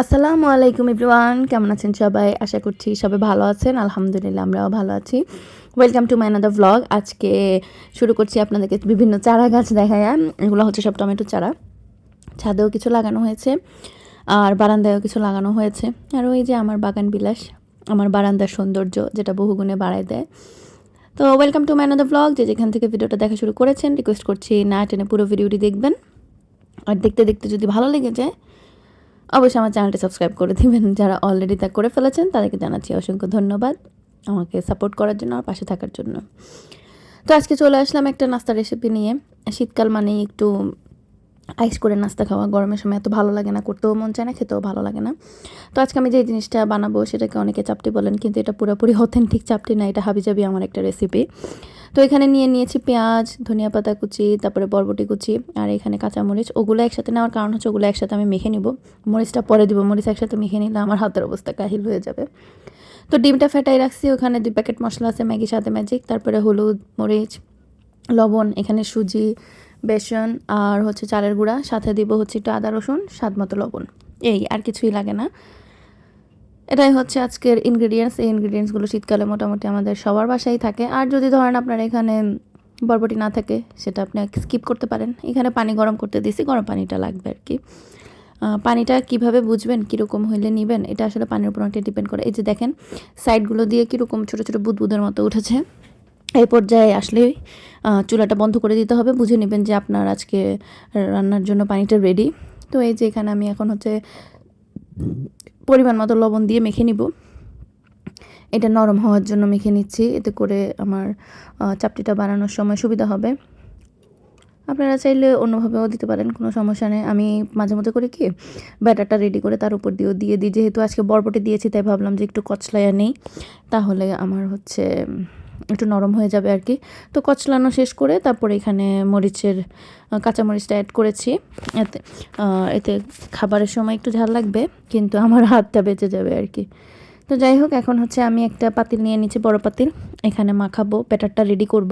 আসসালামু আলাইকুম এভরিওয়ান, কেমন আছেন সবাই? আশা করছি সবাই ভালো আছেন, আলহামদুলিল্লাহ আমরাও ভালো আছি। Welcome to my another vlog আজকে শুরু করছি আপনাদেরকে বিভিন্ন চারা গাছ দেখায় এগুলো হচ্ছে সব টমেটো চারা। ছাদেও কিছু লাগানো হয়েছে, আর বারান্দায়ও কিছু লাগানো হয়েছে। আর ওই যে আমার বাগান বিলাস, আমার বারান্দার সৌন্দর্য যেটা বহুগুণে বাড়ায় দেয়। তো welcome to my another vlog যে যেখান থেকে ভিডিওটা দেখা শুরু করেছেন রিকোয়েস্ট করছি না টেনে পুরো ভিডিওটি দেখবেন। আর দেখতে দেখতে যদি ভালো লেগে যায় অবশ্যই আমার চ্যানেলটি সাবস্ক্রাইব করে দিবেন। যারা অলরেডি তা করে ফেলেছেন, তাদেরকে জানাচ্ছি অসংখ্য ধন্যবাদ আমাকে সাপোর্ট করার জন্য আর পাশে থাকার জন্য। তো আজকে চলে আসলাম একটা নাস্তা রেসিপি নিয়ে। শীতকাল মানেই একটু আইস করে নাস্তা খাওয়া গরমের সময় এত ভালো লাগে না, করতেও মন চায় না, খেতেও ভালো লাগে না। তো আজকে আমি যে জিনিসটা বানাবো সেটাকে অনেকে চাপটি বলেন, কিন্তু এটা পুরোপুরি অথেন্টিক চাপটি না, এটা হাবিজাবি আমার একটা রেসিপি তো এখানে নিয়ে নিয়েছি পেঁয়াজ, ধনিয়া পাতা কুচি, তারপরে বরবটি কুচি, আর এখানে কাঁচামরিচ। ওগুলো একসাথে নেওয়ার কারণ হচ্ছে ওগুলো একসাথে আমি মেখে নিব। মরিচটা পরে দিব, মরিচ একসাথে মেখে নিলে আমার হাতের অবস্থা কাহিল হয়ে যাবে। তো ডিমটা ফেটাই রাখছি, ওখানে দুই প্যাকেট মশলা আছে, ম্যাগি সাথে ম্যাজিক, তারপরে হলুদ, মরিচ, লবণ, এখানে সুজি বেসন আর হচ্ছে চালের গুঁড়া, সাথে দিব হচ্ছে একটু আদা, রসুন, স্বাদ মতো লবণ। এই আর কিছুই লাগে না। এটাই হচ্ছে আজকের ইনগ্রিডিয়েন্টস এই ইনগ্রিডিয়েন্টসগুলো শীতকালে মোটামুটি আমাদের সবার বাসায় থাকে। আর যদি ধরেন আপনার এখানে বরবটি না থাকে, সেটা আপনি স্কিপ করতে পারেন। এখানে পানি গরম করতে দিছি, গরম পানিটা লাগবে আর কি। পানিটা কীভাবে বুঝবেন, কীরকম হইলে নেবেন, এটা আসলে পানির উপর অনেকটা ডিপেন্ড করে। এই যে দেখেন সাইডগুলো দিয়ে কীরকম ছোটো ছোটো বুদবুদের মতো উঠেছে। এই পর্যায়ে আসলেই চুলাটা বন্ধ করে দিতে হবে। বুঝে নেবেন যে আপনার আজকে রান্নার জন্য পানিটা রেডি তো এই যে এখানে আমি এখন হচ্ছে পরিমাণ মতো লবণ দিয়ে মেখে নিব। এটা নরম হওয়ার জন্য মেখে নিচ্ছি। এতে করে আমার চাপটিটা বানানোর সময় সুবিধা হবে। আপনারা চাইলে অন্যভাবেও দিতে পারেন, কোনো সমস্যা নেই। আমি মাঝে মধ্যে করে কি, ব্যাটারটা রেডি করে তার উপর দিয়েও দিয়ে দিই। যেহেতু আজকে বরবটি দিয়েছি, তাই ভাবলাম যে একটু কচলাইয়া নেই। তাহলে আমার হচ্ছে একটু নরম হয়ে যাবে আর কি তো কচলানো শেষ করে তারপরে এখানে মরিচের কাঁচা মরিচটা অ্যাড করেছি। এতে এতে খাবারের সময় একটু ঝাল লাগবে, কিন্তু আমার হাতটা বেঁচে যাবে আর কি তো যাই হোক, এখন হচ্ছে আমি একটা পাতিল নিয়ে নিচ্ছি, বড় পাতিল। এখানে মাখাবো, ব্যাটারটা রেডি করব।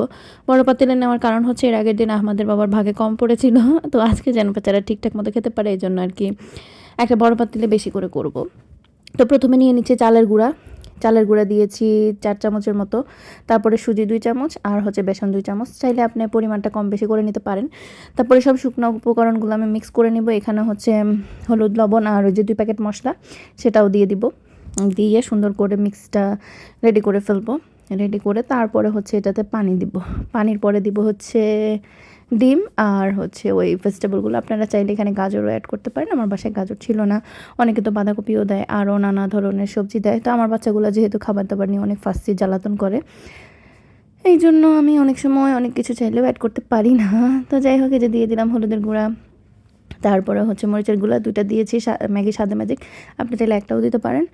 বড় পাতিলে নেওয়ার কারণ হচ্ছে এর আগের দিন আমাদের বাবার ভাগে কম পড়েছিল, তো আজকে যেন বাচ্চারা ঠিকঠাক মতো খেতে পারে, এই জন্য আর কি একটা বড় পাতিলে বেশি করে করব। তো প্রথমে নিয়ে নিচ্ছে চালের গুঁড়া। চালের গুঁড়া দিয়েছি চার চামচের মতো। তারপরে সুজি দুই চামচ আর হচ্ছে বেসন দুই চামচ। চাইলে আপনি পরিমাণটা কম বেশি করে নিতে পারেন। তারপরে সব শুকনো উপকরণগুলো আমি মিক্স করে নিব। এখানে হচ্ছে হলুদ, লবণ আর ওই যে দুই প্যাকেট মশলা, সেটাও দিয়ে দিব। দিয়ে সুন্দর করে মিক্সটা রেডি করে ফেলব। রেডি করে তারপরে হচ্ছে এটাতে পানি দিব। পানির পরে দিব হচ্ছে ডিম আর হচ্ছে ওই ভেজিটেবলগুলো। আপনারা চাইলে এখানে গাজরও অ্যাড করতে পারেন, আমার বাসায় গাজর ছিল না। অনেকে তো বাঁধাকপিও দেয়, আরও নানা ধরনের সবজি দেয়। তো আমার বাচ্চাগুলো যেহেতু খাবার দাবার নিয়ে অনেক ফাস্টি জ্বালাতন করে, এই জন্য আমি অনেক সময় অনেক কিছু চাইলেও অ্যাড করতে পারি না। তো যাই হোক যে দিয়ে দিলাম হলুদের গুঁড়া, তারপরে হচ্ছে মরিচের গুঁড়া দুটা দিয়েছি ম্যাগি সাদা ম্যাজিক। আপনি চাইলে একটাও দিতে পারেন।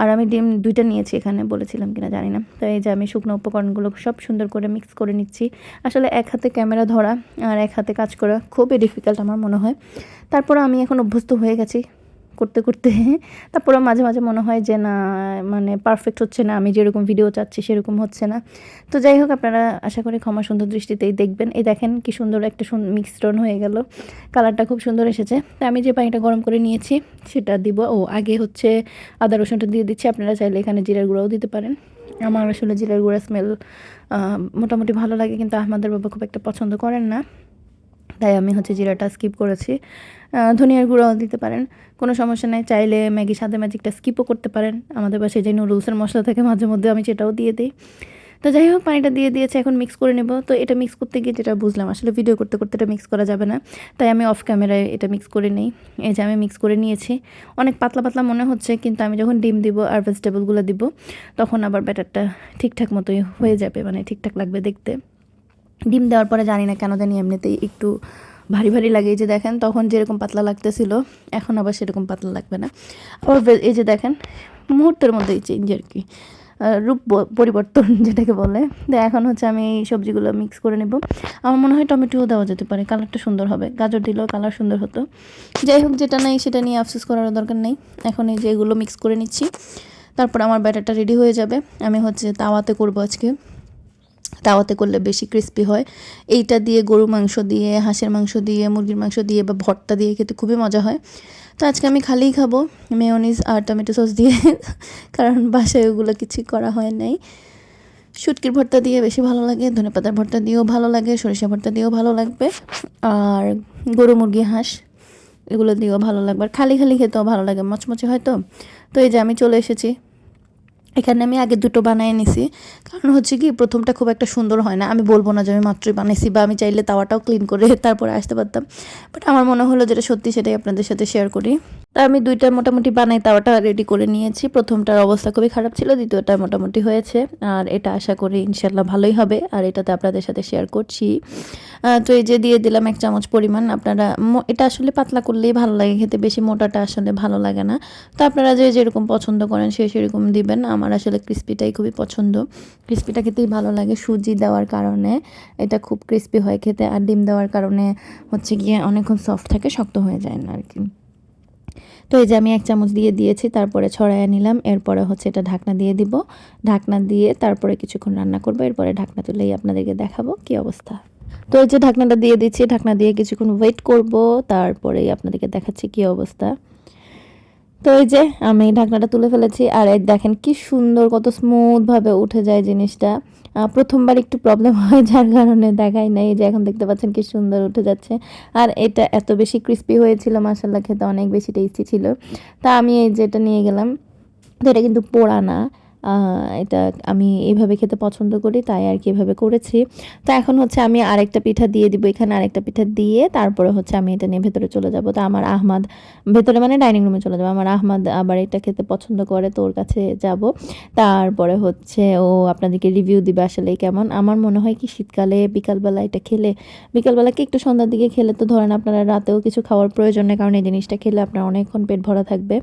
আর আমি ডিম দুইটা নিয়েছি এখানে, বলেছিলাম কিনা জানি না। তো এই যে আমি শুকনো উপকরণগুলো সব সুন্দর করে মিক্স করে নিচ্ছি। আসলে এক হাতে ক্যামেরা ধরা আর এক হাতে কাজ করা খুবই ডিফিকাল্ট আমার মনে হয়। তারপর আমি এখন অভ্যস্ত হয়ে গেছি। করতে করতে তারপরে মাঝে মাঝে মনে হয় যে না মানে পারফেক্ট হচ্ছে না, আমি যেরকম ভিডিও চাচ্ছি সেরকম হচ্ছে না। তো যাই হোক, আপনারা আশা করি ক্ষমা সুন্দর দৃষ্টিতেই দেখবেন। এই দেখেন কি সুন্দর একটা মিক্সডন হয়ে গেল। কালারটা খুব সুন্দর এসেছে। তো আমি যে পানিটা গরম করে নিয়েছি, সেটা দিব। ও, আগে হচ্ছে আদা রসুনটা দিয়ে দিচ্ছি। আপনারা চাইলে এখানে জিরার গুঁড়াও দিতে পারেন। আমার আসলে জিরার গুঁড়া স্মেল মোটামুটি ভালো লাগে, কিন্তু আমাদের বাবা খুব একটা পছন্দ করেন না। তাই আমি হচ্ছে জিরাটা স্কিপ করেছি। ধনিয়ার গুঁড়াও দিতে পারেন, কোনো সমস্যা নেই। চাইলে ম্যাগি সাদে ম্যাজিকটা স্কিপও করতে পারেন। আমাদের পাশে যে নুডলসের মশলা থাকে, মাঝে মধ্যে আমি সেটাও দিয়ে দিই। তো যাই হোক, পানিটা দিয়ে দিয়েছে, এখন মিক্স করে নেব। তো এটা মিক্স করতে গিয়ে যেটা বুঝলাম, আসলে ভিডিও করতে করতে এটা মিক্স করা যাবে না। তাই আমি অফ ক্যামেরায় এটা মিক্স করে নিই। এই যে আমি মিক্স করে নিয়েছি। অনেক পাতলা পাতলা মনে হচ্ছে, কিন্তু আমি যখন ডিম দিব আর ভেজিটেবলগুলো দিব, তখন আবার ব্যাটারটা ঠিকঠাক মতোই হয়ে যাবে মানে ঠিকঠাক লাগবে দেখতে। ডিম দেওয়ার পরে জানি না কেন জানি এমনিতেই একটু ভারী ভারী লাগে। এই যে দেখেন, তখন যেরকম পাতলা লাগতেছিল, এখন আবার সেরকম পাতলা লাগবে না। আবার এই যে দেখেন, মুহূর্তের মধ্যেই চেঞ্জ আর কি। রূপ পরিবর্তন যেটাকে বলে। এখন হচ্ছে আমি এই সবজিগুলো মিক্স করে নেব। আমার মনে হয় টমেটোও দেওয়া যেতে পারে, কালারটা সুন্দর হবে। গাজর দিলেও কালার সুন্দর হতো। যাই হোক, যেটা নেই সেটা নিয়ে আফসোস করার দরকার নেই। এখন এই যে এগুলো মিক্স করে নিচ্ছি। তারপর আমার ব্যাটারটা রেডি হয়ে যাবে। আমি হচ্ছে তাওয়াতে করব আজকে। তাওয়াতে করলে বেশি ক্রিস্পি হয়। এইটা দিয়ে গরু মাংস দিয়ে, হাঁসের মাংস দিয়ে, মুরগির মাংস দিয়ে বা ভর্তা দিয়ে খেতে খুবই মজা হয়। তো আজকে আমি খালিই খাব মেয়নিজ আর টমেটো সস দিয়ে, কারণ বাসায় ওগুলো কিছু করা হয় নাই। শুটকির ভর্তা দিয়ে বেশি ভালো লাগে, ধনেপাতার ভর্তা দিয়েও ভালো লাগে, সরিষা ভর্তা দিয়েও ভালো লাগবে, আর গরু, মুরগি, হাঁস এগুলো দিয়েও ভালো লাগবে। আর খালি খালি খেতেও ভালো লাগে, মচমচে হয়তো তো এই যে আমি চলে এসেছি। এখানে আমি আগে দুটো বানিয়ে নিছি। কারণ হচ্ছে কি, প্রথমটা খুব একটা সুন্দর হয় না। আমি বলব না যে আমি মাত্রই বানাইছি, বা আমি চাইলে তাওয়াটাও ক্লিন করে তারপরে আসতে পারতাম। বাট আমার মনে হলো যেটা সত্যি সেটাই আপনাদের সাথে শেয়ার করি। তা আমি দুইটা মোটামুটি বানাই তাওয়াটা রেডি করে নিয়েছি। প্রথমটার অবস্থা খুবই খারাপ ছিল, দ্বিতীয়টা মোটামুটি হয়েছে। আর এটা আশা করি ইনশাল্লাহ ভালোই হবে। আর এটাতে আপনাদের সাথে শেয়ার করছি। তো এই যে দিয়ে দিলাম এক চামচ পরিমাণ। আপনারা এটা আসলে পাতলা করলেই ভালো লাগে, খেতে বেশি মোটাটা আসলে ভালো লাগে না। তো আপনারা যে যেরকম পছন্দ করেন সে সেরকম দিবেন। আমার আসলে ক্রিস্পিটাই খুবই পছন্দ। ক্রিস্পিটা খেতেই ভালো লাগে সুজি দেওয়ার কারণে। এটা খুব ক্রিস্পি হয় খেতে আর ডিম দেওয়ার কারণে হচ্ছে গিয়ে অনেকক্ষণ সফট থাকে, শক্ত হয়ে যায় না আর কি তো এই যে আমি এক চামচ দিয়ে দিয়েছি, তারপরে ছড়াইয়া নিলাম, এরপরে হচ্ছে এটা ঢাকনা দিয়ে দিব। ঢাকনা দিয়ে তারপরে কিছুক্ষণ রান্না করব, এরপরে ঢাকনা তুলেই আপনাদেরকে দেখাবো কি অবস্থা। তো এই যে ঢাকনাটা দিয়ে দিচ্ছি, ঢাকনা দিয়ে কিছুক্ষণ ওয়েট করব, তারপরেই আপনাদেরকে দেখাচ্ছি কি অবস্থা। তো এই যে আমি ঢাকনাটা তুলে ফেলেছি আর এই দেখেন কি সুন্দর, কত স্মুথ ভাবে উঠে যায় জিনিসটা। প্রথমবার একটু প্রবলেম হয় যার কারণে দেখাই নাই। যে এখন দেখতে পাচ্ছেন কি সুন্দর উঠে যাচ্ছে। আর এটা এত বেশি ক্রিস্পি হয়েছিল মাসাল্লাহ খেতে অনেক বেশি টেস্টি ছিল। তা আমি এই যেটা নিয়ে গেলাম, তো এটা কিন্তু পোড়া না। এটা আমি এইভাবে খেতে পছন্দ করি, তাই আর কি এভাবে করেছি। তো এখন হচ্ছে আমি আরেকটা পিঠা দিয়ে দিব এখানে, আরেকটা পিঠা দিয়ে তারপরে হচ্ছে আমি এটা নিয়ে ভেতরে চলে যাব। তো আমার আহমাদ ভেতরে মানে ডাইনিং রুমে চলে যাব। আমার আহমাদ আবার এটা খেতে পছন্দ করে, তো ওর কাছে যাব। তারপরে হচ্ছে ও আপনাদেরকে রিভিউ দিবে আসলে কেমন। আমার মনে হয় কি শীতকালে, বিকালবেলা এটা খেলে, বিকালবেলা কি একটু সন্ধ্যার দিকে খেলে, তো ধরেন আপনারা রাতেও কিছু খাওয়ার প্রয়োজন নেই, কারণ এই জিনিসটা খেলে আপনার অনেকক্ষণ পেট ভরা থাকবে।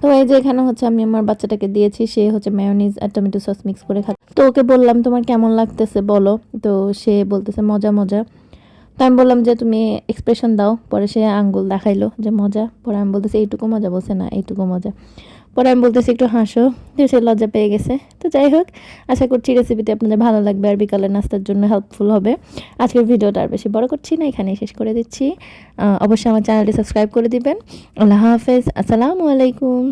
তো এই যে এখানে হচ্ছে আমি আমার বাচ্চাটাকে দিয়েছি, সে হচ্ছে মেয়োনিজ আর টমেটো সস মিক্স করে খা তো ওকে বললাম, তোমার কেমন লাগতেছে বলো? তো সে বলতেছে, মজা মজা। তো আমি বললাম যে, তুমি এক্সপ্রেশন দাও। পরে সে আঙ্গুল দেখাইলো যে, মজা। পরে আমি বলতেছি, এইটুকু মজা বলছে না, এইটুকু মজা। পরে আমি বলতেছি, একটু হাসো। তো সে লজ্জা পেয়ে গেছে। তো যাই হোক, আশা করছি রেসিপিটি আপনাদের ভালো লাগবে আর বিকালের নাস্তার জন্য হেল্পফুল হবে। আজকের ভিডিওটা আর বেশি বড় করছি না, এখানেই শেষ করে দিচ্ছি। অবশ্যই আমার চ্যানেলটি সাবস্ক্রাইব করে দিবেন। আল্লাহ হাফেজ। আসসালামু আলাইকুম।